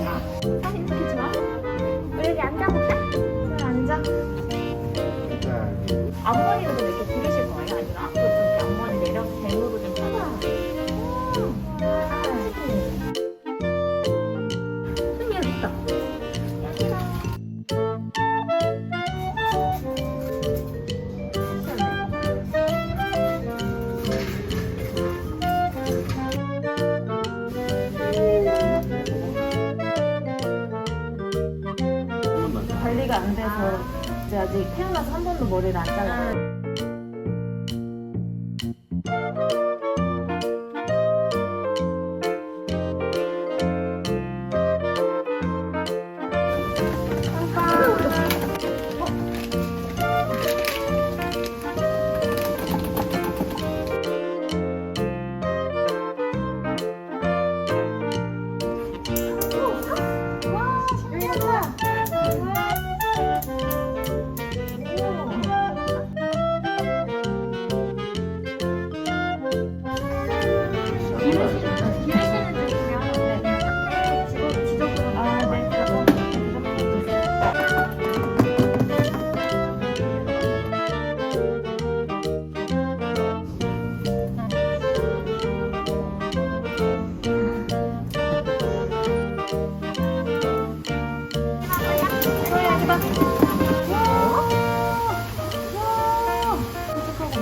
야, 사진 찍지 마. 왜 이렇게 앉아서 안 돼서 이제 아직 태어나서 한 번도 머리를 안 잘랐어요.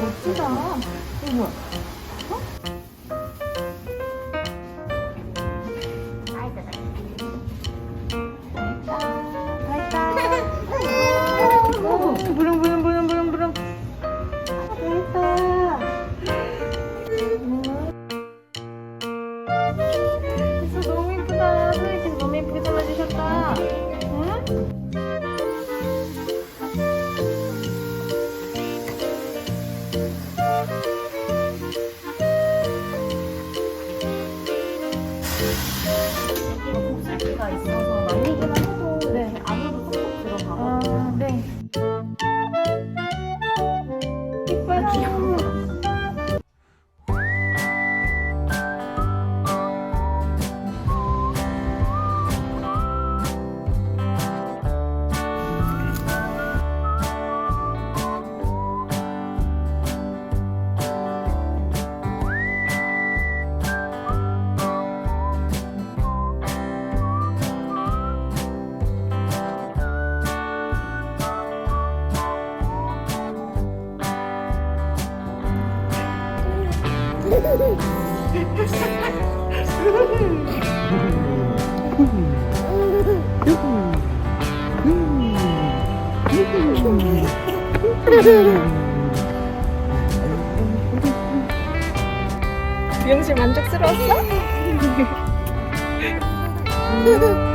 멋지다. 어머. 다 했다. 오, 부릉 부릉 부릉 부릉 부릉. 다 했다. 진짜 너무 예쁘다. 선생님 너무 예쁘게 잘라주셨다. 응? 미용실 만족스러웠어?